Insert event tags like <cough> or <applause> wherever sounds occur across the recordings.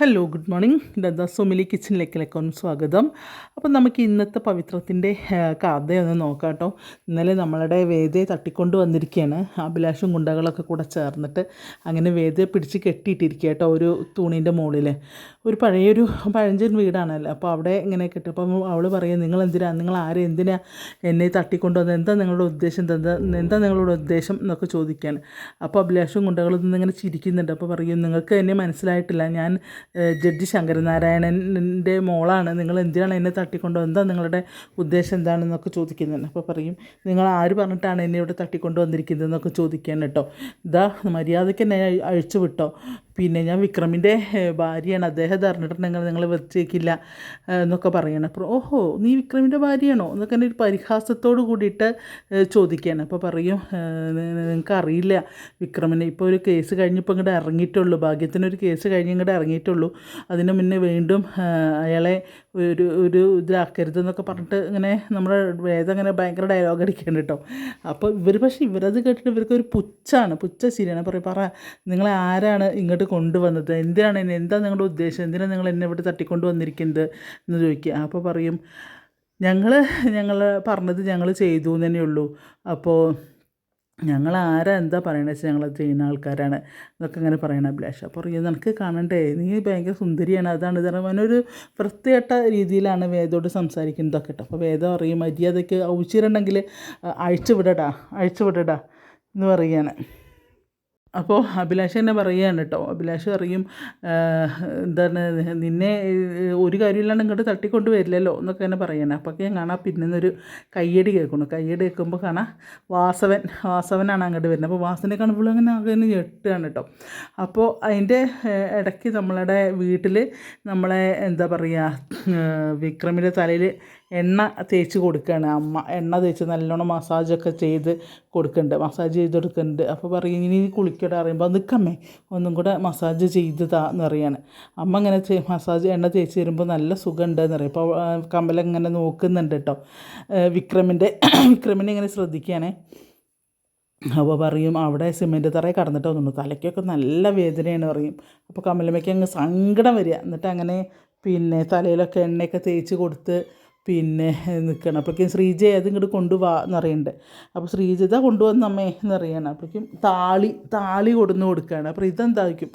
Hello good morning ദന്ത സുമിലി കിച്ചണിലേക്കിലേക്കും സ്വാഗതം. അപ്പം നമുക്ക് ഇന്നത്തെ പവിത്രത്തിന്റെ കഥയൊന്ന് നോക്കാം കേട്ടോ. ഇന്നലെ നമ്മളുടെ വേദയെ തട്ടിക്കൊണ്ട് വന്നിരിക്കുകയാണ്. അഭിലാഷും ഗുണ്ടകളൊക്കെ കൂടെ ചേർന്നിട്ട് അങ്ങനെ വേദയെ പിടിച്ച് കെട്ടിയിട്ടിരിക്കുക കേട്ടോ ഒരു തൂണിന്റെ മുകളിൽ ഒരു പഴയൊരു പഴഞ്ചൻ വീടാണല്ലോ? അപ്പോൾ അവിടെ ഇങ്ങനെ കെട്ടി അപ്പം അവൾ പറയും നിങ്ങൾ എന്തിനാ നിങ്ങൾ ആരെ എന്തിനാ എന്നെ തട്ടിക്കൊണ്ട് വന്നത്? എന്താ നിങ്ങളുടെ ഉദ്ദേശം? എന്താ എന്താ നിങ്ങളുടെ ഉദ്ദേശം? എന്നൊക്കെ ചോദിക്കുകയാണ്. അപ്പോൾ അഭിലാഷും നിന്ന് ഇങ്ങനെ ചിരിക്കുന്നുണ്ട്. അപ്പോൾ പറയും നിങ്ങൾക്ക് എന്നെ മനസ്സിലായിട്ടില്ല. ഞാൻ ജഡ്ജി ശങ്കരനാരായണന്റെ മോളാണ്. നിങ്ങൾ എന്തിനാണ് എന്നെ തട്ടിക്കൊണ്ടു എന്താ നിങ്ങളുടെ ഉദ്ദേശം എന്താണെന്നൊക്കെ ചോദിക്കുന്നുണ്ട്. അപ്പോൾ പറയും നിങ്ങൾ ആര് പറഞ്ഞിട്ടാണ് എന്നെ ഇവിടെ തട്ടിക്കൊണ്ട് വന്നിരിക്കുന്നതെന്നൊക്കെ ചോദിക്കാൻ കേട്ടോ. ഇതാ മര്യാദയ്ക്ക് എന്നെ അഴി- അഴിച്ചു വിട്ടോ പിന്നെ ഞാൻ വിക്രമിന്റെ ഭാര്യയാണ്. അദ്ദേഹം അറിഞ്ഞിട്ടുണ്ടെങ്കിൽ നിങ്ങൾ വെച്ചേക്കില്ല എന്നൊക്കെ പറയണം. അപ്പോൾ ഓഹോ നീ വിക്രമിന്റെ ഭാര്യയാണോ? എന്നൊക്കെ എന്റെ ഒരു പരിഹാസത്തോട് കൂടിയിട്ട് ചോദിക്കുകയാണ്. അപ്പോൾ പറയും നിങ്ങൾക്ക് അറിയില്ല വിക്രമിനെ. ഇപ്പോൾ ഒരു കേസ് കഴിഞ്ഞപ്പോൾ ഇങ്ങോട്ട് ഇറങ്ങിയിട്ടുള്ളൂ. ഭാഗ്യത്തിനൊരു കേസ് കഴിഞ്ഞ് ഇങ്ങോട്ട് ഇറങ്ങിയിട്ടുള്ളൂ. അതിന് മുന്നേ വീണ്ടും അയാളെ ഒരു ഒരു ഇതിലാക്കരുത് എന്നൊക്കെ പറഞ്ഞിട്ട് ഇങ്ങനെ നമ്മുടെ വേദം ഇങ്ങനെ ഭയങ്കര ഡയലോഗ് അടിക്കുന്നുണ്ട് കേട്ടോ. അപ്പോൾ ഇവർ പക്ഷേ ഇവരത് കേട്ടിട്ട് ഇവർക്ക് ഒരു പുച്ഛാണ്. പുച്ഛ ശരിയാണ് പറയും പറ നിങ്ങളെ ആരാണ് ഇങ്ങോട്ട് കൊണ്ടുവന്നത്? എന്തിനാണ് എന്നെ എന്താ നിങ്ങളുടെ ഉദ്ദേശം? എന്തിനാണ് നിങ്ങൾ എന്നെ ഇവിടെ തട്ടിക്കൊണ്ട് വന്നിരിക്കുന്നത്? എന്ന് ചോദിക്കുക. അപ്പോൾ പറയും ഞങ്ങൾ ഞങ്ങൾ പറഞ്ഞത് ഞങ്ങൾ ചെയ്തു എന്ന് ഉള്ളൂ അപ്പോൾ ഞങ്ങൾ ആരാ എന്താ പറയണത് വെച്ചാൽ ഞങ്ങൾ ചെയ്യുന്ന ആൾക്കാരാണ്. എന്നൊക്കെ ഇങ്ങനെ പറയണ. അഭിലാഷ് അപ്പോൾ പറയുക നിനക്ക് കാണണ്ടേ? നീ ഭയങ്കര സുന്ദരിയാണ്. അതാണ് ഇതാണ് അവനൊരു വൃത്തികെട്ട രീതിയിലാണ് വേദോട് സംസാരിക്കുന്നതൊക്കെ കേട്ടോ. അപ്പോൾ വേദം പറയും മര്യാദയ്ക്ക് ഔച്ചിരണ്ടെങ്കിൽ അഴിച്ചു വിടടാ അഴിച്ചു വിടടാ എന്ന് പറയുകയാണ്. അപ്പോൾ അഭിലാഷ് തന്നെ പറയുകയാണ് കേട്ടോ. അഭിലാഷ് പറയും എന്താണ് നിന്നെ ഒരു കാര്യമില്ലാണ്ട് ഇങ്ങോട്ട് തട്ടിക്കൊണ്ട് വരില്ലല്ലോ എന്നൊക്കെ തന്നെ പറയണം. അപ്പോഴൊക്കെ ഞാൻ കാണാം പിന്നെ ഒരു കയ്യടി കേൾക്കുന്നു. കയ്യടി കേൾക്കുമ്പോൾ കാണാം വാസവൻ വാസവനാണ് അങ്ങോട്ട് വരുന്നത്. അപ്പോൾ വാസനെ കാണുമ്പോൾ അങ്ങനെ അങ്ങനെ ഞെട്ടുകയാണ് കേട്ടോ. അപ്പോൾ അതിന്റെ ഇടയ്ക്ക് നമ്മളുടെ വീട്ടിൽ നമ്മളെ എന്താ പറയുക വിക്രമിന്റെ തലയിൽ എണ്ണ തേച്ച് കൊടുക്കുകയാണ് അമ്മ എണ്ണ തേച്ച് നല്ലോണം മസാജൊക്കെ ചെയ്ത് കൊടുക്കുന്നുണ്ട് മസാജ് ചെയ്ത് കൊടുക്കുന്നുണ്ട് അപ്പോൾ പറയും ഇനി കുളിക്കട പറയുമ്പോൾ നിൽക്കമ്മേ ഒന്നും കൂടെ മസാജ് ചെയ്ത് താ എന്ന് പറയാണ്. അമ്മ ഇങ്ങനെ മസാജ് എണ്ണ തേച്ച് തരുമ്പോൾ നല്ല സുഖമുണ്ട് എന്ന് പറയും അപ്പോൾ കമല ഇങ്ങനെ നോക്കുന്നുണ്ട് കേട്ടോ. വിക്രമിന്റെ വിക്രമിനെ ഇങ്ങനെ ശ്രദ്ധിക്കുകയാണേ. അപ്പോൾ പറയും അവിടെ സിമെന്റ് തറയിൽ കടന്നിട്ട് വന്നു തലയ്ക്കൊക്കെ നല്ല വേദനയാണ് പറയും. അപ്പോൾ കമലമ്മയ്ക്ക് അങ്ങ് സങ്കടം വരിക. എന്നിട്ട് അങ്ങനെ പിന്നെ തലയിലൊക്കെ എണ്ണയൊക്കെ തേച്ച് കൊടുത്ത് പിന്നെ നിൽക്കണം. അപ്പോഴേക്കും ശ്രീജ ഏത് ഇങ്ങോട്ട് കൊണ്ടുവാ എന്നറിയണ്ടേ. അപ്പോൾ ശ്രീജിത ഇതാ കൊണ്ടുവന്ന അമ്മേ എന്നറിയണം. അപ്പോഴേക്കും താളി താളി കൊടുന്ന് കൊടുക്കുകയാണ്. അപ്പോൾ ഇതെന്തായിരിക്കും?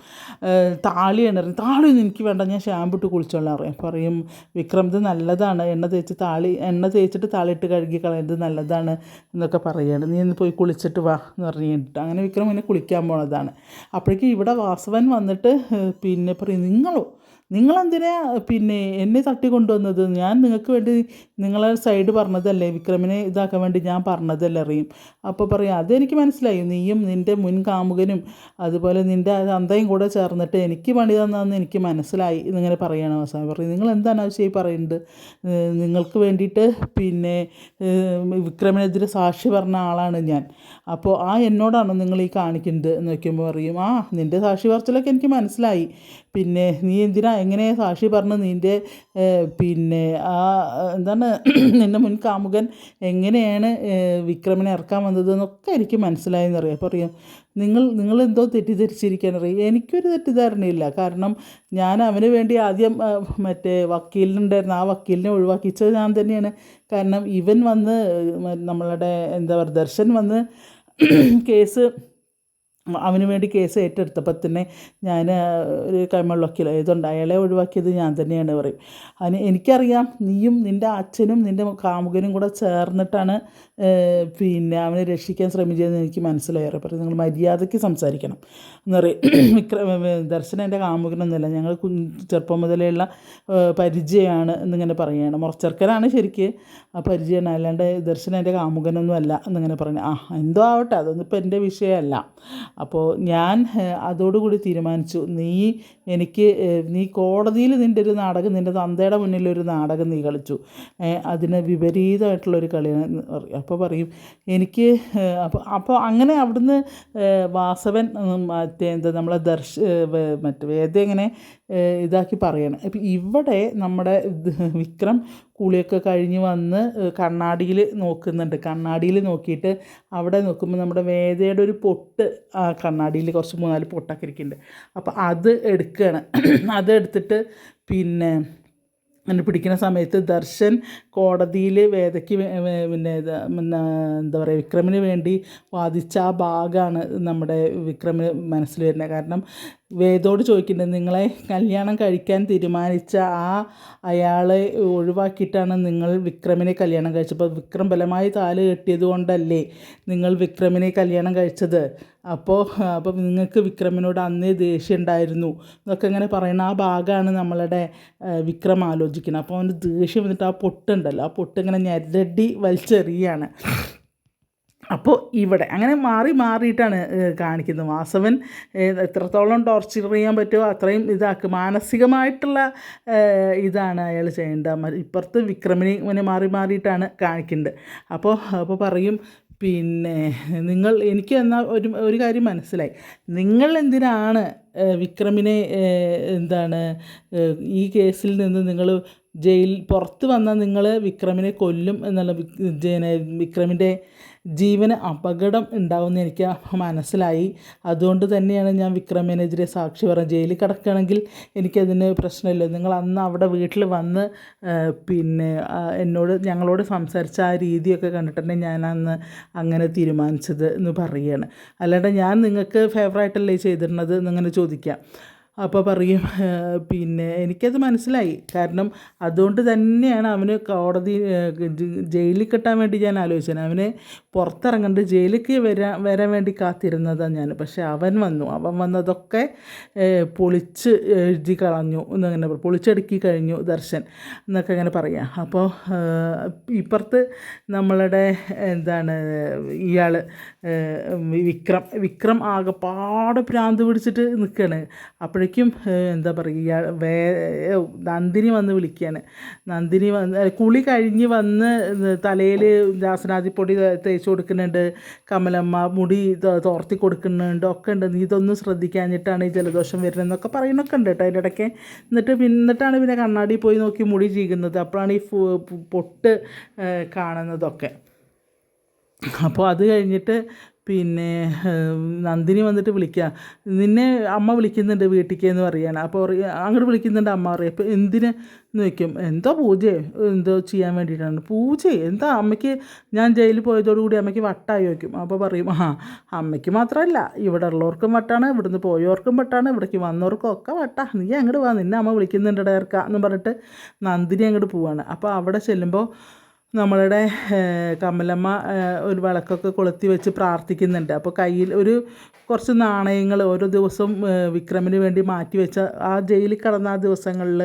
താളിയാണ് പറയും താളിയൊന്നും എനിക്ക് വേണ്ട. ഞാൻ ഷാമ്പു ഇട്ട് കുളിച്ചോളാം അറിയാം. പറയും വിക്രം ഇത് നല്ലതാണ്. എണ്ണ തേച്ച് താളി എണ്ണ തേച്ചിട്ട് താളിയിട്ട് കഴുകി കളയുന്നത് നല്ലതാണ് എന്നൊക്കെ പറയുകയാണ് നീ ഒന്ന് പോയി കുളിച്ചിട്ട് വാ എന്ന് പറഞ്ഞിട്ട് അങ്ങനെ വിക്രം എന്നെ കുളിക്കാൻ പോണതാണ്. അപ്പോഴേക്കും ഇവിടെ വാസവൻ വന്നിട്ട് പിന്നെ പറയും നിങ്ങളോ നിങ്ങളെന്തിനാ പിന്നെ എന്നെ തട്ടിക്കൊണ്ടുവന്നത്? ഞാൻ നിങ്ങൾക്ക് വേണ്ടി നിങ്ങളെ സൈഡ് പറഞ്ഞതല്ലേ വിക്രമിനെ ഇതാക്കാൻ വേണ്ടി ഞാൻ പറഞ്ഞതല്ലേ അറിയും അപ്പോൾ പറയും അതെനിക്ക് മനസ്സിലായി. നീയും നിന്റെ മുൻ കാമുകനും അതുപോലെ നിന്റെ അന്തയും കൂടെ ചേർന്നിട്ട് എനിക്ക് പണി തന്നതെന്ന് എനിക്ക് മനസ്സിലായി എന്നിങ്ങനെ പറയുകയാണ് അവസാനം. പറയും നിങ്ങൾ എന്താണ് ആവശ്യമായി പറയുന്നത് നിങ്ങൾക്ക് വേണ്ടിയിട്ട് പിന്നെ വിക്രമിനെതിരെ സാക്ഷി പറഞ്ഞ ആളാണ് ഞാൻ. അപ്പോൾ ആ എന്നോടാണോ നിങ്ങൾ ഈ കാണിക്കുന്നത് എന്ന് വയ്ക്കുമ്പോൾ പറയും ആ നിന്റെ സാക്ഷി പറച്ചിലൊക്കെ എനിക്ക് മനസ്സിലായി. പിന്നെ നീ എന്തിനാ എങ്ങനെ സാക്ഷി പറഞ്ഞു നിന്റെ പിന്നെ ആ എന്താണ് നിന്റെ മുൻ കാമുകൻ എങ്ങനെയാണ് വിക്രമനെ ഇറക്കാൻ വന്നത് എന്നൊക്കെ എനിക്ക് മനസ്സിലായെന്ന് അറിയാം. അപ്പോൾ അറിയാം നിങ്ങൾ നിങ്ങൾ എന്തോ തെറ്റിദ്ധരിച്ചിരിക്കാൻ അറിയാം. എനിക്കൊരു തെറ്റിദ്ധാരണയില്ല. കാരണം ഞാൻ അവന് വേണ്ടി ആദ്യം മറ്റേ വക്കീലിനുണ്ടായിരുന്നു ആ വക്കീലിനെ ഒഴിവാക്കിച്ചത് ഞാൻ തന്നെയാണ്. കാരണം ഇവൻ വന്ന് നമ്മളുടെ എന്താ പറയുക ദർശൻ വന്ന് കേസ് അവന് വേണ്ടി കേസ് ഏറ്റെടുത്തപ്പോൾ തന്നെ ഞാൻ ഒരു കൈമള്ളൊക്കില്ല ഇതുണ്ട് അയാളെ ഒഴിവാക്കിയത് ഞാൻ തന്നെയാണ് പറയും. അതിന് എനിക്കറിയാം നീയും നിന്റെ അച്ഛനും നിന്റെ കാമുകനും കൂടെ ചേർന്നിട്ടാണ് പിന്നെ അവനെ രക്ഷിക്കാൻ ശ്രമിച്ചതെന്ന് എനിക്ക് മനസ്സിലായി. പറയും നിങ്ങൾ മര്യാദയ്ക്ക് സംസാരിക്കണം. എന്ന് പറയും. <clears throat> വിക്രം ദർശന എന്റെ കാമുകനൊന്നുമില്ല ഞങ്ങൾ ചെറുപ്പം ഉള്ള പരിചയമാണ് എന്നിങ്ങനെ പറയുകയാണ്. മുറച്ചർക്കനാണ് ശരിക്ക് ആ പരിചയമാണ് അല്ലാണ്ട് ദർശന എന്റെ കാമുകനൊന്നും അല്ല എന്നിങ്ങനെ പറഞ്ഞു ആ എന്തോ ആവട്ടെ അതൊന്നും ഇപ്പം എന്റെ വിഷയമല്ല. അപ്പോൾ ഞാൻ അതോടുകൂടി തീരുമാനിച്ചു. നീ എനിക്ക് നീ കോടതിയിൽ നിന്റെ ഒരു നാടകം നിന്റെ തന്തയുടെ മുന്നിൽ ഒരു നാടകം നീ കളിച്ചു. അതിന് വിപരീതമായിട്ടുള്ളൊരു കളിയാണ് അപ്പോൾ പറയും എനിക്ക് അപ്പോൾ അപ്പോൾ അങ്ങനെ അവിടുന്ന് വാസവൻ മറ്റേ എന്താ നമ്മളെ ദർശ മറ്റേ വേദ ഇങ്ങനെ ഇതാക്കി പറയണം. അപ്പം ഇവിടെ നമ്മുടെ വിക്രം കുളിയൊക്കെ കഴിഞ്ഞ് വന്ന് കണ്ണാടിയിൽ നോക്കുന്നുണ്ട്. കണ്ണാടിയിൽ നോക്കിയിട്ട് അവിടെ നോക്കുമ്പോൾ നമ്മുടെ വേദയുടെ ഒരു പൊട്ട് ആ കണ്ണാടിയിൽ കുറച്ച് മൂന്നാൽ പൊട്ടൊക്കെ ഇരിക്കുന്നുണ്ട്. അപ്പോൾ അത് എടുക്കുക എടുക്കുകയാണ്. അതെടുത്തിട്ട് പിന്നെ അങ്ങനെ പിടിക്കുന്ന സമയത്ത് ദർശൻ കോടതിയിൽ വേദയ്ക്ക് പിന്നെ എന്താ പറയുക വിക്രമിന് വേണ്ടി വാദിച്ച ആ ഭാഗമാണ് നമ്മുടെ വിക്രമിന് മനസ്സിൽ വരുന്നത്. കാരണം വേദോട് ചോദിക്കുന്നത് നിങ്ങളെ കല്യാണം കഴിക്കാൻ തീരുമാനിച്ച ആ അയാളെ ഒഴിവാക്കിയിട്ടാണ് നിങ്ങൾ വിക്രമിനെ കല്യാണം കഴിച്ചപ്പോൾ വിക്രം ബലമായി താൽ കെട്ടിയത് കൊണ്ടല്ലേ നിങ്ങൾ വിക്രമിനെ കല്യാണം കഴിച്ചത്? അപ്പോൾ അപ്പം നിങ്ങൾക്ക് വിക്രമിനോട് അന്നേ ദേഷ്യം ഉണ്ടായിരുന്നു. എന്നൊക്കെ ഇങ്ങനെ പറയുന്ന ആ ഭാഗമാണ് നമ്മളുടെ വിക്രം ആലോചിക്കുന്നത്. അപ്പോൾ അവന്റെ ദേഷ്യം വന്നിട്ട് ആ പൊട്ടുണ്ടല്ലോ. ആ പൊട്ട് ഇങ്ങനെ ഞെരടി വലിച്ചെറിയാണ് അപ്പോൾ ഇവിടെ അങ്ങനെ മാറി മാറിയിട്ടാണ് കാണിക്കുന്നത്. വാസവൻ എത്രത്തോളം ടോർച്ചർ ചെയ്യാൻ പറ്റുമോ അത്രയും ഇതാക്ക്. മാനസികമായിട്ടുള്ള ഇതാണ് അയാൾ ചെയ്യേണ്ടത്. ഇപ്പുറത്ത് വിക്രമിനെ ഇങ്ങനെ മാറി മാറിയിട്ടാണ് കാണിക്കേണ്ടത് അപ്പോൾ അപ്പോൾ പറയും പിന്നെ നിങ്ങൾ എനിക്ക് എന്നാൽ ഒരു ഒരു കാര്യം മനസ്സിലായി. നിങ്ങൾ എന്തിനാണ് വിക്രമിനെ എന്താണ് ഈ കേസിൽ നിന്ന് നിങ്ങൾ ജയിൽ പുറത്ത് വന്നാൽ നിങ്ങൾ വിക്രമിനെ കൊല്ലും എന്നുള്ള വിക്രമിന്റെ ജീവന് അപകടം ഉണ്ടാവുമെന്ന് എനിക്ക് മനസ്സിലായി. അതുകൊണ്ട് തന്നെയാണ് ഞാൻ വിക്രമിനെതിരെ സാക്ഷി പറഞ്ഞത്. ജയിലിൽ കിടക്കുകയാണെങ്കിൽ എനിക്കതിന് പ്രശ്നമില്ല. നിങ്ങൾ അന്ന് അവിടെ വീട്ടിൽ വന്ന് പിന്നെ എന്നോട് ഞങ്ങളോട് സംസാരിച്ച ആ രീതിയൊക്കെ കണ്ടിട്ടുണ്ട് ഞാൻ അന്ന് അങ്ങനെ തീരുമാനിച്ചത് എന്ന് പറയുകയാണ്. അല്ലാണ്ട് ഞാൻ നിങ്ങൾക്ക് ഫേവറായിട്ടല്ലേ ചെയ്തിരുന്നത് എന്നിങ്ങനെ ചോദിക്കാം. അപ്പോൾ പറയും പിന്നെ എനിക്കത് മനസ്സിലായി. കാരണം അതുകൊണ്ട് തന്നെയാണ് അവന് കോടതി ജയിലിൽ കിട്ടാൻ വേണ്ടി ഞാൻ ആലോചിച്ചത്. അവന് പുറത്തിറങ്ങേണ്ട ജയിലിലേക്ക് വരാൻ വരാൻ വേണ്ടി കാത്തിരുന്നതാണ് ഞാൻ. പക്ഷേ അവൻ വന്നു. അവൻ വന്നതൊക്കെ പൊളിച്ച് എഴുതി കളഞ്ഞു. എന്നങ്ങനെ. പൊളിച്ചടുക്കി കഴിഞ്ഞു ദർശൻ എന്നൊക്കെ അങ്ങനെ പറയാം. അപ്പോൾ ഇപ്പുറത്ത് നമ്മളുടെ എന്താണ് ഇയാൾ വിക്രം വിക്രം ആകെപ്പാടെ പ്രാന്ത് പിടിച്ചിട്ട് നിൽക്കുകയാണ് അപ്പോഴേക്കും എന്താ പറയുക വേ നന്ദിനി വന്ന് വിളിക്കുകയാണ്. നന്ദിനി വന്ന് കുളി കഴിഞ്ഞ് വന്ന് തലയിൽ രാസനാദിപ്പൊടി തേച്ച് കൊടുക്കുന്നുണ്ട്. കമലമ്മ മുടി തോർത്തി കൊടുക്കുന്നുണ്ട്. ഒക്കെ ഉണ്ട്. നീ ഇതൊന്നും ശ്രദ്ധിക്കാഞ്ഞിട്ടാണ് ഈ ജലദോഷം വരുന്നതെന്നൊക്കെ പറയുന്നൊക്കെ ഉണ്ട് കേട്ടോ അതിന്റെ ഇടയ്ക്ക് എന്നിട്ട് എന്നിട്ടാണ് പിന്നെ കണ്ണാടി പോയി നോക്കി മുടി ചീകുന്നത്. അപ്പോഴാണ് ഈ പൊട്ട് കാണുന്നതൊക്കെ. അപ്പോൾ അത് കഴിഞ്ഞിട്ട് പിന്നെ നന്ദിനി വന്നിട്ട് വിളിക്കുക നിന്നെ അമ്മ വിളിക്കുന്നുണ്ട് വീട്ടിലേക്ക് എന്ന് പറയുകയാണ് അപ്പോൾ അങ്ങോട്ട് വിളിക്കുന്നുണ്ട് അമ്മ പറയും. അപ്പോൾ എന്തിന്? നോക്കും എന്തോ പൂജയോ എന്തോ ചെയ്യാൻ വേണ്ടിയിട്ടാണ് പൂജ എന്താ അമ്മയ്ക്ക് ഞാൻ ജയിലിൽ പോയതോടുകൂടി അമ്മയ്ക്ക് വട്ടായി വയ്ക്കും അപ്പോൾ പറയും ആ അമ്മയ്ക്ക് മാത്രമല്ല ഇവിടെ ഉള്ളവർക്കും വട്ടാണ്. ഇവിടുന്ന് പോയവർക്കും വട്ടാണ്. ഇവിടേക്ക് വന്നവർക്കും ഒക്കെ വട്ടാ. നീ അങ്ങോട്ട് വാ. നിന്നെ അമ്മ വിളിക്കുന്നുണ്ട് ഡയർക്ക എന്ന് പറഞ്ഞിട്ട് നന്ദിനി അങ്ങോട്ട് പോവാണ്. അപ്പോൾ അവിടെ ചെല്ലുമ്പോൾ നമ്മളുടെ കമലമ്മ ഒരു വിളക്കൊക്കെ കൊളുത്തി വെച്ച് പ്രാർത്ഥിക്കുന്നുണ്ട്. അപ്പോൾ കയ്യിൽ ഒരു കുറച്ച് നാണയങ്ങൾ ഓരോ ദിവസവും വിക്രമിന് വേണ്ടി മാറ്റി വെച്ച ആ ജയിലിൽ കടന്ന ആ ദിവസങ്ങളിൽ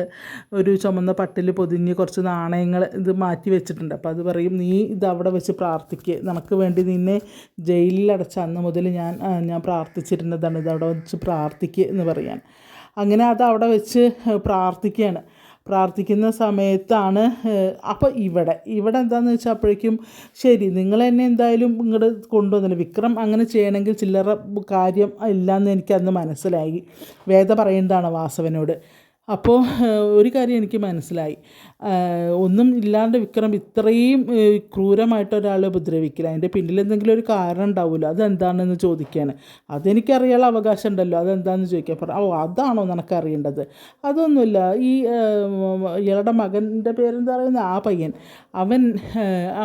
ഒരു ചുമന്ന പട്ടിൽ പൊതിഞ്ഞ് കുറച്ച് നാണയങ്ങൾ ഇത് മാറ്റി വെച്ചിട്ടുണ്ട്. അപ്പോൾ അത് പറയും നീ ഇത് അവിടെ വെച്ച് പ്രാർത്ഥിക്കുക നമുക്ക് വേണ്ടി നിന്നെ ജയിലിൽ അടച്ച അന്ന് മുതൽ ഞാൻ ഞാൻ പ്രാർത്ഥിച്ചിരുന്നതാണ്. ഇത് അവിടെ വെച്ച് പ്രാർത്ഥിക്കുക എന്ന് പറയാൻ. അങ്ങനെ അത് അവിടെ വെച്ച് പ്രാർത്ഥിക്കുകയാണ്. പ്രാർത്ഥിക്കുന്ന സമയത്താണ് അപ്പോൾ ഇവിടെ. ഇവിടെ എന്താണെന്ന് വെച്ചാൽ അപ്പോഴേക്കും ശരി നിങ്ങൾ എന്നെ എന്തായാലും ഇങ്ങോട്ട് കൊണ്ടുവന്നില്ല. വിക്രം അങ്ങനെ ചെയ്യണമെങ്കിൽ ചില്ലറ കാര്യം ഇല്ലയെന്ന് എനിക്കന്ന് മനസ്സിലായി. വേദ പറയുന്നതാണ് വാസവനോട്. അപ്പോൾ ഒരു കാര്യം എനിക്ക് മനസ്സിലായി. ഒന്നും ഇല്ലാണ്ട് വിക്രം ഇത്രയും ക്രൂരമായിട്ട് ഒരാളെ ഉപദ്രവിക്കില്ല. അതിന്റെ പിന്നിൽ എന്തെങ്കിലും ഒരു കാരണം ഉണ്ടാവുമല്ലോ? അതെന്താണെന്ന് ചോദിക്കാൻ. അതെനിക്കറിയാനുള്ള അവകാശം ഉണ്ടല്ലോ. അതെന്താണെന്ന് ചോദിക്കാൻ പറഞ്ഞു ഓ അതാണോ നിനക്കറിയേണ്ടത്? അതൊന്നുമില്ല. ഈ ഇയാളുടെ മകന്റെ പേരെന്താ പറയുന്നത് ആ പയ്യൻ. അവൻ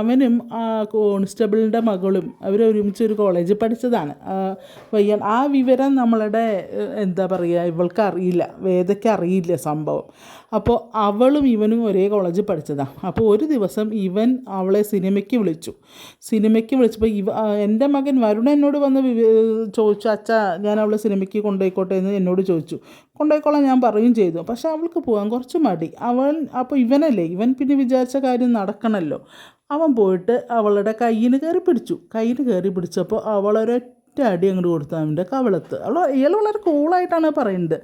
അവനും ആ കോൺസ്റ്റബിളിന്റെ മകളും അവരൊരുമിച്ച് ഒരു കോളേജിൽ പഠിച്ചതാണ്. പയ്യൻ. ആ വിവരം നമ്മളുടെ എന്താ പറയുക? ഇവൾക്ക് അറിയില്ല വേദയ്ക്ക് അറിയില്ല. സംഭവം. അപ്പോൾ അവളും ഇവനും ഒരേ കോളേജിൽ പഠിച്ചതാണ് അപ്പോൾ ഒരു ദിവസം ഇവൻ അവളെ സിനിമയ്ക്ക് വിളിച്ചു. സിനിമയ്ക്ക് വിളിച്ചപ്പോൾ ഇവ എന്റെ മകൻ വരുണ എന്നോട് വന്ന് ചോദിച്ചു അച്ഛാ ഞാൻ അവളെ സിനിമയ്ക്ക് കൊണ്ടുപോയിക്കോട്ടെ എന്ന് എന്നോട് ചോദിച്ചു. കൊണ്ടുപോയിക്കോളാം ഞാൻ പറയുകയും ചെയ്തു. പക്ഷേ അവൾക്ക് പോകാൻ കുറച്ച് മടി. അവൾ അപ്പോൾ ഇവനല്ലേ ഇവൻ പിന്നെ വിചാരിച്ച കാര്യം നടക്കണമല്ലോ. അവൻ പോയിട്ട് അവളുടെ കയ്യിൽ കയറി പിടിച്ചു. കയ്യിൽ കയറി പിടിച്ചപ്പോൾ അവളൊരൊറ്റ അടി അങ്ങോട്ട് കൊടുത്തു അവന്റെ കവളത്ത്. അവൾ ഇയാൾ വളരെ കൂളായിട്ടാണ് പറയുന്നത്.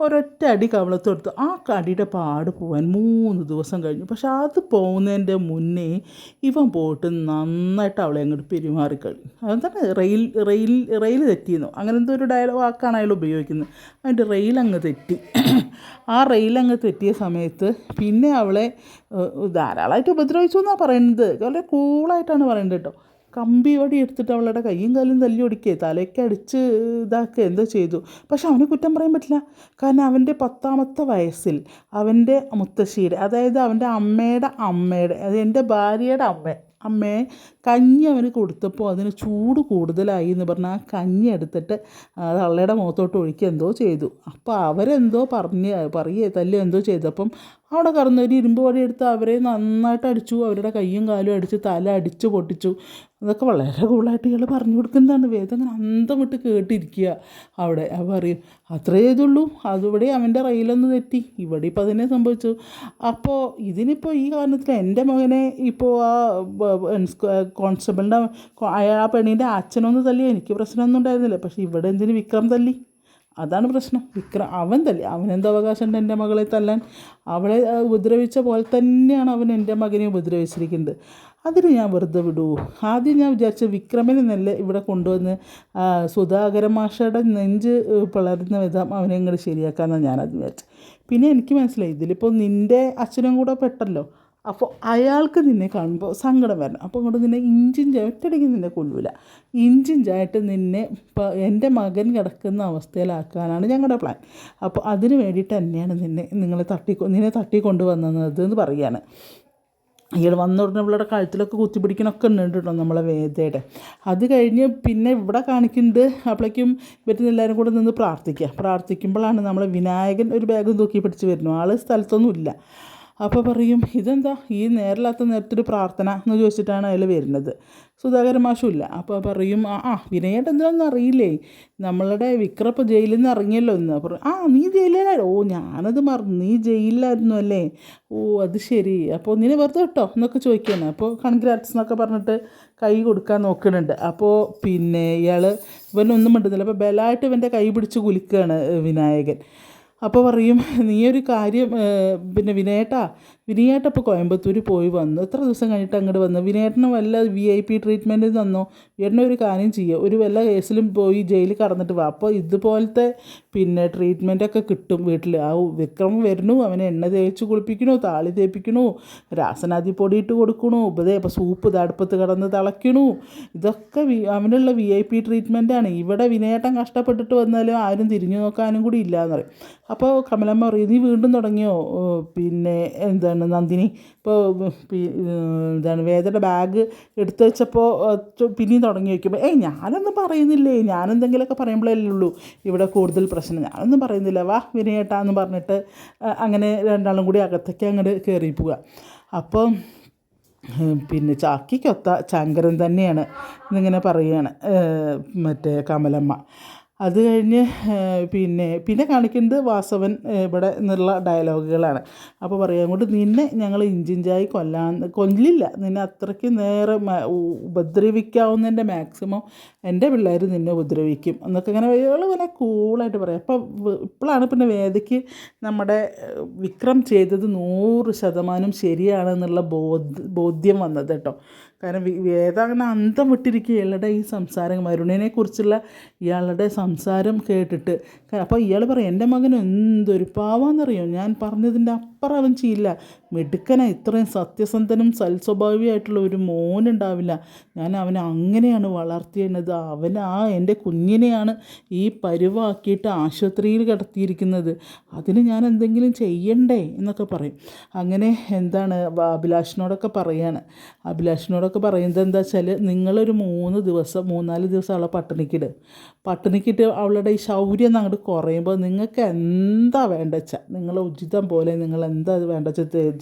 ഒരൊറ്റ അടി കവളത്ത് കൊടുത്തു ആ കടിയുടെ പാട് പോകാൻ മൂന്ന് ദിവസം കഴിഞ്ഞു. പക്ഷെ അത് പോകുന്നതിന്റെ മുന്നേ ഇവൻ പോയിട്ട് നന്നായിട്ട് അവളെ അങ്ങോട്ട് പെരുമാറി കഴിഞ്ഞു തന്നെ റെയിൽ റെയിൽ റെയിൽ തെറ്റിയെന്നു? അങ്ങനെ എന്തോ ഒരു ഡയലോഗ് വാക്കാണ് അയാൾ ഉപയോഗിക്കുന്നത്. അതിന്റെ റെയിൽ അങ്ങ് തെറ്റി. ആ റെയിൽ അങ്ങ് തെറ്റിയ സമയത്ത് പിന്നെ അവളെ ധാരാളമായിട്ട് ഉപദ്രവിച്ചു എന്നാണ് പറയുന്നത്. വളരെ കൂളായിട്ടാണ് പറയുന്നത് കേട്ടോ. കമ്പി വടി എടുത്തിട്ട് അവളുടെ കയ്യും കാലും തല്ലി ഒടിക്കുക തലയ്ക്ക് അടിച്ച് ഇതാക്കുക എന്തോ ചെയ്തു. പക്ഷെ അവനെ കുറ്റം പറയാൻ പറ്റില്ല. കാരണം അവന്റെ പത്താമത്തെ വയസ്സിൽ അവന്റെ മുത്തശ്ശിയുടെ അതായത് അവന്റെ അമ്മയുടെ അമ്മയുടെ അത് എന്റെ ഭാര്യയുടെ അമ്മ അമ്മയെ കഞ്ഞി അവന് കൊടുത്തപ്പോൾ അതിന് ചൂട് കൂടുതലായി എന്ന് പറഞ്ഞാൽ ആ കഞ്ഞി എടുത്തിട്ട് തള്ളയുടെ മുഖത്തോട്ട് ഒഴിക്കുക എന്തോ ചെയ്തു. അപ്പോൾ അവരെന്തോ പറഞ്ഞ് പറയുക തല്ലി എന്തോ ചെയ്തപ്പം അവിടെ കറന്ന് ഒരു ഇരുമ്പ് വടി എടുത്ത് അവരെ നന്നായിട്ട് അടിച്ചു അവരുടെ കയ്യും കാലും അടിച്ച് തല അടിച്ച് പൊട്ടിച്ചു. അതൊക്കെ വളരെ കൂളായിട്ട് ഇയാൾ പറഞ്ഞു കൊടുക്കുന്നതാണ്. വേദം അങ്ങനെ അന്തം വിട്ട് കേട്ടിരിക്കുക അവിടെ. അവ പറയും അത്രേ ഇതുള്ളൂ. അതിവിടെ അവന്റെ റെയിലൊന്ന് തെറ്റി. ഇവിടെ ഇപ്പം അതിനെ സംഭവിച്ചു. അപ്പോൾ ഇതിനിപ്പോൾ ഈ കാരണത്തിൽ എന്റെ മകനെ ഇപ്പോൾ ആ കോൺസ്റ്റബിളിന്റെ ആ പെണ്ണിന്റെ അച്ഛനൊന്ന് തല്ലി. എനിക്ക് പ്രശ്നമൊന്നും ഉണ്ടായിരുന്നില്ല. പക്ഷേ ഇവിടെ എന്തിന് വിക്രം തല്ലി? അതാണ് പ്രശ്നം. വിക്രം അവൻ തല്ലി അവനെന്ത് അവകാശമുണ്ട് എന്റെ മകളെ തല്ലാൻ. അവളെ ഉപദ്രവിച്ച പോലെ തന്നെയാണ് അവൻ എന്റെ മകനെ ഉപദ്രവിച്ചിരിക്കുന്നത്. അതിന് ഞാൻ വെറുതെ വിടൂ. ആദ്യം ഞാൻ വിചാരിച്ച വിക്രമിനെ നല്ല ഇവിടെ കൊണ്ടുവന്ന് സുധാകര മാഷയുടെ നെഞ്ച് പിളരുന്ന വിധം അവനെ ഇങ്ങോട്ട് ശരിയാക്കാമെന്നാണ് ഞാനത് വിചാരിച്ചത്. പിന്നെ എനിക്ക് മനസ്സിലായി ഇതിലിപ്പോൾ നിന്റെ അച്ഛനും കൂടെ പെട്ടല്ലോ. അപ്പോൾ അയാൾക്ക് നിന്നെ കാണുമ്പോൾ സങ്കടം വരണം. അപ്പോൾ അങ്ങോട്ട് നിന്നെ ഇഞ്ചിഞ്ച് ഒറ്റയടിക്ക് നിന്നെ കൊല്ലൂല. ഇഞ്ചിഞ്ചായിട്ട് നിന്നെ ഇപ്പോൾ എന്റെ മകൻ കിടക്കുന്ന അവസ്ഥയിലാക്കാനാണ് ഞങ്ങളുടെ പ്ലാൻ അപ്പോൾ അതിന് വേണ്ടിയിട്ട് തന്നെയാണ് നിന്നെ നിങ്ങളെ തട്ടി നിന്നെ തട്ടിക്കൊണ്ടുവന്നത് എന്ന് പറയാണ് ഇയാൾ വന്ന ഉടനെ ഇവളുടെ കഴുത്തിലൊക്കെ കുത്തിപ്പിടിക്കണമൊക്കെ ഉണ്ട് കേട്ടോ നമ്മളെ വേദയുടെ. അത് കഴിഞ്ഞ് പിന്നെ ഇവിടെ കാണിക്കുന്നത് അപ്പോഴേക്കും വരുന്ന എല്ലാവരും കൂടെ നിന്ന് പ്രാർത്ഥിക്കുക. പ്രാർത്ഥിക്കുമ്പോഴാണ് നമ്മളെ വിനായകൻ ഒരു ബാഗും തൂക്കി പിടിച്ച് വരുന്നു ആൾ സ്ഥലത്തൊന്നുമില്ല. അപ്പോൾ പറയും ഇതെന്താ? ഈ നേരില്ലാത്ത നേരത്തൊരു പ്രാർത്ഥന എന്ന് ചോദിച്ചിട്ടാണ് അയാൾ വരുന്നത്. സുധാകരൻ മാഷും അപ്പോൾ പറയും ആ ആ വിനയേട്ട എന്താണെന്ന് അറിയില്ലേ? നമ്മളുടെ വിക്രപ്പ് ജയിലിൽ നിന്ന് ഇറങ്ങിയല്ലോ എന്ന്. അപ്പോൾ ആ നീ ജയിലിലായിരുന്നു ഓ ഞാനത് മറന്നു. നീ ജയിലിലായിരുന്നു അല്ലേ? ഓ അത് ശരി. അപ്പോൾ നിന്നെ വെറുതെ കേട്ടോ എന്നൊക്കെ ചോദിക്കുകയാണ് അപ്പോൾ കൺഗ്രാറ്റ്സ് എന്നൊക്കെ പറഞ്ഞിട്ട് കൈ കൊടുക്കാൻ നോക്കുന്നുണ്ട്. അപ്പോൾ പിന്നെ ഇയാൾ ഇവനൊന്നും മിണ്ടുന്നില്ല. അപ്പോൾ ബലമായിട്ട് ഇവന്റെ കൈ പിടിച്ച് കുലിക്കുകയാണ് വിനായകൻ. അപ്പോൾ പറയും നീ ഒരു കാര്യം പിന്നെ വിനയേട്ടാ വിനയേട്ട ഇപ്പോൾ കോയമ്പത്തൂർ പോയി വന്നു. എത്ര ദിവസം കഴിഞ്ഞിട്ട് അങ്ങോട്ട് വന്നു? വിനയേട്ടന് വല്ല വി ഐ പി ട്രീറ്റ്മെന്റ് തന്നോ? ഏട്ടനെ ഒരു കാര്യം ചെയ്യുക ഒരു വല്ല കേസിലും പോയി ജയിലിൽ കടന്നിട്ട് വാ. അപ്പോൾ ഇതുപോലത്തെ പിന്നെ ട്രീറ്റ്മെന്റൊക്കെ കിട്ടും വീട്ടിൽ ആ വിക്രം വരണു അവനെ എണ്ണ തേച്ച് കുളിപ്പിക്കണു താളി തേപ്പിക്കണു രാസനാദി പൊടി ഇട്ട് കൊടുക്കണു ഉപതേ അപ്പോൾ സൂപ്പ് തടുപ്പത്ത് കടന്ന് തിളയ്ക്കണു ഇതൊക്കെ അവനുള്ള വി ഐ പി ട്രീറ്റ്മെന്റാണ് ഇവിടെ വിനയേട്ടൻ കഷ്ടപ്പെട്ടിട്ട് വന്നാലും ആരും തിരിഞ്ഞു നോക്കാനും കൂടി ഇല്ല എന്ന് പറയും. അപ്പോൾ കമലമ്മ പറയും നീ വീണ്ടും തുടങ്ങിയോ? പിന്നെ എന്താണ്? നന്ദിനി ഇപ്പോൾ എന്താണ് വേദയുടെ ബാഗ് എടുത്തു വെച്ചപ്പോൾ പിന്നെയും തുടങ്ങി വയ്ക്കുമ്പോൾ ഏയ് ഞാനൊന്നും പറയുന്നില്ലേ? ഞാനെന്തെങ്കിലുമൊക്കെ പറയുമ്പോഴല്ലേ ഉള്ളൂ. ഇവിടെ കൂടുതൽ പ്രശ്നം. ഞാനൊന്നും പറയുന്നില്ല. വാ വിനയേട്ടാന്ന് പറഞ്ഞിട്ട് അങ്ങനെ രണ്ടാളും കൂടി അകത്തേക്ക് അങ്ങോട്ട് കയറി പോവുക. അപ്പോൾ പിന്നെ ചാക്കിക്കൊത്ത ചങ്കരൻ തന്നെയാണ് എന്നിങ്ങനെ പറയുകയാണ്. മറ്റേ കമലമ്മ. അത് കഴിഞ്ഞ് പിന്നെ പിന്നെ കാണിക്കുന്നത് വാസവൻ ഇവിടെ നിന്നുള്ള ഡയലോഗുകളാണ്. അപ്പോൾ പറയാം കൊണ്ട് നിന്നെ ഞങ്ങൾ ഇഞ്ചിഞ്ചായി കൊല്ലാൻ കൊല്ലില്ല. നിന്നെ അത്രയ്ക്ക് നേരെ ഉപദ്രവിക്കാവുന്നതിന്റെ മാക്സിമം എന്റെ പിള്ളേർ നിന്നെ ഉപദ്രവിക്കും. എന്നൊക്കെ ഇങ്ങനെ ഇയാൾ ഇങ്ങനെ കൂളായിട്ട് പറയാം. അപ്പോൾ ഇപ്പോഴാണ് പിന്നെ വേദയ്ക്ക് നമ്മുടെ വിക്രം ചെയ്തത് നൂറ് ശതമാനം ശരിയാണെന്നുള്ള ബോധ ബോധ്യം വന്നത് കേട്ടോ. കാരണം വേദ അന്തം വിട്ടിരിക്കുക ഇയാളുടെ ഈ സംസാരം. വരുണിനെ കുറിച്ചുള്ള ഇയാളുടെ സംസാരം കേട്ടിട്ട്. അപ്പോൾ ഇയാൾ പറയും എന്റെ മകൻ എന്തൊരു പാവാന്നറിയോ? ഞാൻ പറഞ്ഞതിന്റെ അപ്പുറം അവൻ ചെയ്യില്ല. മിടുക്കന ഇത്രയും സത്യസന്ധനും സൽസ്വഭാവിയായിട്ടുള്ള ഒരു മോനുണ്ടാവില്ല. ഞാൻ അവനെ അങ്ങനെയാണ് വളർത്തിയത് അവൻ ആ എന്റെ കുഞ്ഞിനെയാണ് ഈ പരുവാക്കിയിട്ട് ആശുപത്രിയിൽ കിടത്തിയിരിക്കുന്നത്. അതിന് ഞാൻ എന്തെങ്കിലും ചെയ്യണ്ടേ എന്നൊക്കെ പറയും. അങ്ങനെ എന്താണ് അഭിലാഷിനോടൊക്കെ പറയാണ്. അഭിലാഷിനോടൊക്കെ പറയുന്നത് എന്താ വെച്ചാൽ നിങ്ങളൊരു മൂന്ന് ദിവസം മൂന്നാൽ ദിവസം അവളെ പട്ടിണിക്കിട് പട്ടിണിക്കിട്ട് അവളുടെ ഈ ശൗര്യം അങ്ങോട്ട് കുറയുമ്പോൾ നിങ്ങൾക്ക് എന്താ വേണ്ട നിങ്ങളെ ഉചിതം പോലെ നിങ്ങൾ എന്താ വേണ്ട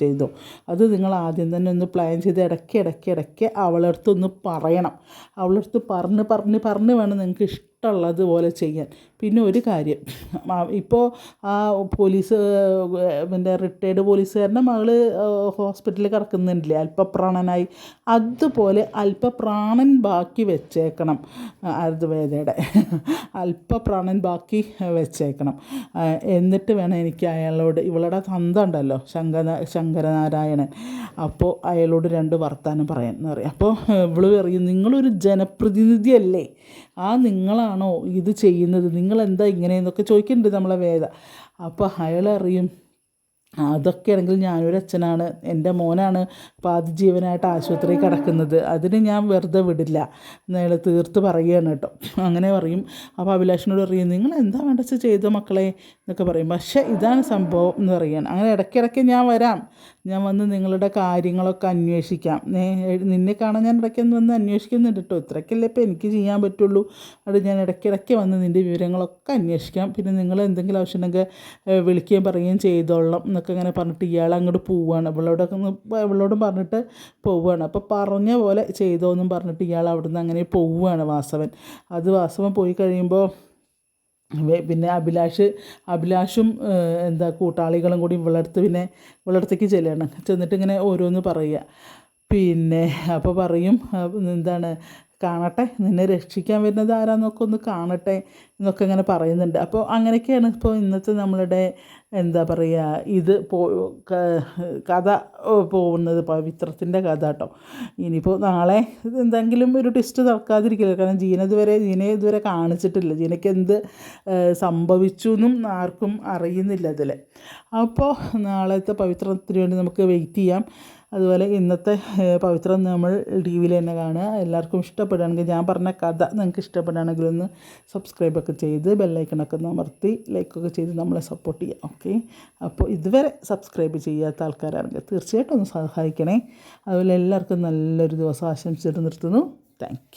ചെയ്തു. അത് നിങ്ങൾ ആദ്യം തന്നെ ഒന്ന് പ്ലാൻ ചെയ്ത് ഇടയ്ക്ക് ഇടയ്ക്ക് ഇടയ്ക്ക് അവളുടെ ഒന്ന് പറയണം. അവളടുത്ത് പറഞ്ഞ് പറഞ്ഞ് പറഞ്ഞ് വേണം നിങ്ങൾക്ക് ഇഷ്ടമുള്ളത് പോലെ ചെയ്യാൻ. പിന്നെ ഒരു കാര്യം ഇപ്പോൾ ആ പോലീസ് പിന്നെ റിട്ടയേർഡ് പോലീസുകാരന്റെ മകൾ ഹോസ്പിറ്റലിൽ കിടക്കുന്നുണ്ടല്ലേ അല്പപ്രാണനായി. അതുപോലെ അല്പപ്രാണൻ ബാക്കി വെച്ചേക്കണം. ആയുർവേദയുടെ അല്പപ്രാണൻ ബാക്കി വെച്ചേക്കണം. എന്നിട്ട് വേണം എനിക്ക് അയാളോട് ഇവളുടെ തന്ത ഉണ്ടല്ലോ ശങ്കര ശങ്കരനാരായണൻ. അപ്പോൾ അയാളോട് രണ്ട് വർത്താനം പറയാൻ എന്ന് പറയും. അപ്പോൾ ഇവൾ പറയും നിങ്ങളൊരു ജനപ്രതിനിധിയല്ലേ? ആ നിങ്ങളാണോ ഇത് ചെയ്യുന്നത്? നിങ്ങളെന്താ ഇങ്ങനെയെന്നൊക്കെ ചോദിക്കുന്നുണ്ട് നമ്മളെ വേദ. അപ്പോൾ അയാൾ അതൊക്കെയാണെങ്കിൽ ഞാനൊരു അച്ഛനാണ് എന്റെ മോനാണ് പാതി ജീവനായിട്ട് ആശുപത്രിയിൽ കിടക്കുന്നത്. അതിന് ഞാൻ വെറുതെ വിടില്ല. എന്നയാൾ തീർത്ത് പറയുകയാണ് കേട്ടോ. അങ്ങനെ പറയും. അപ്പോൾ അഭിലാഷിനോട് പറയും നിങ്ങൾ എന്താ വേണ്ട ചെയ്ത മക്കളെ? എന്നൊക്കെ പറയും. പക്ഷേ ഇതാണ് സംഭവം എന്ന് പറയുകയാണ് അങ്ങനെ ഇടയ്ക്കിടയ്ക്ക് ഞാൻ വരാം. ഞാൻ വന്ന് നിങ്ങളുടെ കാര്യങ്ങളൊക്കെ അന്വേഷിക്കാം. നിന്നെ കാണാൻ ഞാൻ ഇടയ്ക്ക് വന്ന് അന്വേഷിക്കുന്നുണ്ട് കേട്ടോ. ഇത്രയ്ക്കല്ലേ ഇപ്പോൾ എനിക്ക് ചെയ്യാൻ പറ്റുള്ളൂ. അത് ഞാൻ ഇടയ്ക്കിടയ്ക്ക് വന്ന് നിന്റെ വിവരങ്ങളൊക്കെ അന്വേഷിക്കാം. പിന്നെ നിങ്ങൾ എന്തെങ്കിലും ആവശ്യമുണ്ടെങ്കിൽ വിളിക്കുകയും പറയുകയും ചെയ്തോളാം എന്നൊക്കെ ഇങ്ങനെ പറഞ്ഞിട്ട് ഇയാൾ അങ്ങോട്ട് പോവുകയാണ് ഇവളോടൊക്കെ ഇവളോടും പറഞ്ഞിട്ട് പോവുകയാണ് അപ്പോൾ പറഞ്ഞ പോലെ ചെയ്തോന്നും പറഞ്ഞിട്ട് ഇയാൾ അവിടുന്ന് അങ്ങനെ പോവുകയാണ് വാസവൻ. അത് വാസവൻ പോയി കഴിയുമ്പോൾ പിന്നെ അഭിലാഷ് അഭിലാഷും എന്താ കൂട്ടാളികളും കൂടി ഇവളടുത്ത് പിന്നെ ഇവളടുത്തേക്ക് ചെല്ലണം. ചെന്നിട്ട് ഇങ്ങനെ ഓരോന്ന് പറയുക. പിന്നെ അപ്പോൾ പറയും എന്താണ് കാണട്ടെ. നിന്നെ രക്ഷിക്കാൻ വരുന്നത് ആരാന്നൊക്കെ ഒന്ന് കാണട്ടെ എന്നൊക്കെ ഇങ്ങനെ പറയുന്നുണ്ട്. അപ്പോൾ അങ്ങനെയൊക്കെയാണ് ഇപ്പോൾ ഇന്നത്തെ നമ്മളുടെ എന്താ പറയുക ഇത് പോ കഥ പോകുന്നത് പവിത്രത്തിന്റെ കഥ കേട്ടോ. ഇനിയിപ്പോൾ നാളെ എന്തെങ്കിലും ഒരു ട്വിസ്റ്റ് നടക്കാതിരിക്കില്ല. കാരണം ജീന ഇതുവരെ ജീനയെ ഇതുവരെ കാണിച്ചിട്ടില്ല. ജീനയ്ക്ക് എന്ത് സംഭവിച്ചു എന്നും ആർക്കും അറിയുന്നില്ല അതിൽ അപ്പോൾ നാളത്തെ പവിത്രത്തിന് വേണ്ടി നമുക്ക് വെയിറ്റ് ചെയ്യാം. അതുപോലെ ഇന്നത്തെ പവിത്രം നമ്മൾ ടി വിയിൽ തന്നെ കാണുക. എല്ലാവർക്കും ഇഷ്ടപ്പെടുകയാണെങ്കിൽ ഞാൻ പറഞ്ഞ കഥ നിങ്ങൾക്ക് ഇഷ്ടപ്പെടുകയാണെങ്കിൽ ഒന്ന് സബ്സ്ക്രൈബൊക്കെ ചെയ്ത് ബെല്ലൈക്കണൊക്കെ ഒന്ന് അമർത്തി ലൈക്കൊക്കെ ചെയ്ത് നമ്മളെ സപ്പോർട്ട് ചെയ്യാം ഓക്കെ അപ്പോൾ ഇതുവരെ സബ്സ്ക്രൈബ് ചെയ്യാത്ത ആൾക്കാരാണെങ്കിൽ തീർച്ചയായിട്ടും ഒന്ന് സഹായിക്കണേ. അതുപോലെ എല്ലാവർക്കും നല്ലൊരു ദിവസം ആശംസിച്ചിട്ട് നിർത്തുന്നു. താങ്ക്